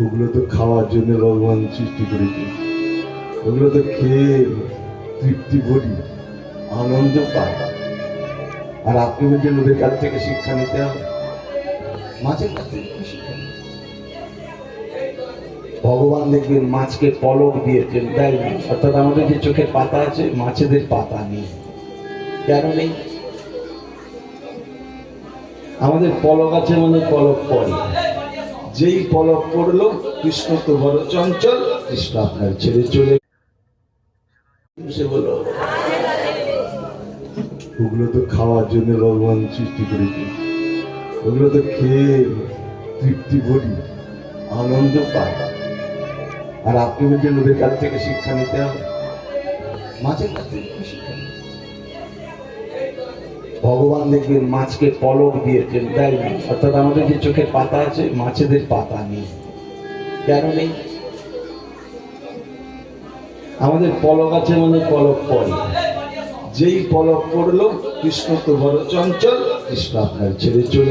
ওগুলো তো খাওয়ার জন্য ভগবান সৃষ্টি করেছে। ওগুলো তো খেয়ে তৃপ্তি করি আনন্দ পাই আর আপনি বলছেন ওদের কাছ থেকে শিক্ষা নিতে হবে। মাছের কাছ থেকে? ভগবান দেখবেন মাছকে পলক দিয়েছেন। দেয়নি অর্থাৎ আমাদের যে চোখের পাতা আছে, মাছেদের পাতা নেই। কেন নেই? আমাদের পলক আছে মানে পলক পড়ে যেই পলক পড়ল, কৃষ্ণ তো বড় চঞ্চল, কৃষ্ণ আপনার ছেড়ে চলে ওগুলো তো খাওয়ার জন্য ভগবান সৃষ্টি করেছে। ওগুলো তো খেয়ে তৃপ্তি করি আনন্দ পাই আর আপনি ওদের কাছ থেকে শিক্ষা নিতে হবে। মাছের কাছ থেকে শিক্ষা নেবে? ভগবান দেখবেন মাছকে পলক দিয়েছেন তাই নেই অর্থাৎ আমাদের যে চোখের পাতা আছে, মাছেদের পাতা নেই। কেন নেই? আমাদের পলক আছে মানে পলক পড়ে। যেই পলক পড়ল, কৃষ্ণ তো বড় চঞ্চল, কৃষ্ণ আপনার ছেড়ে চলে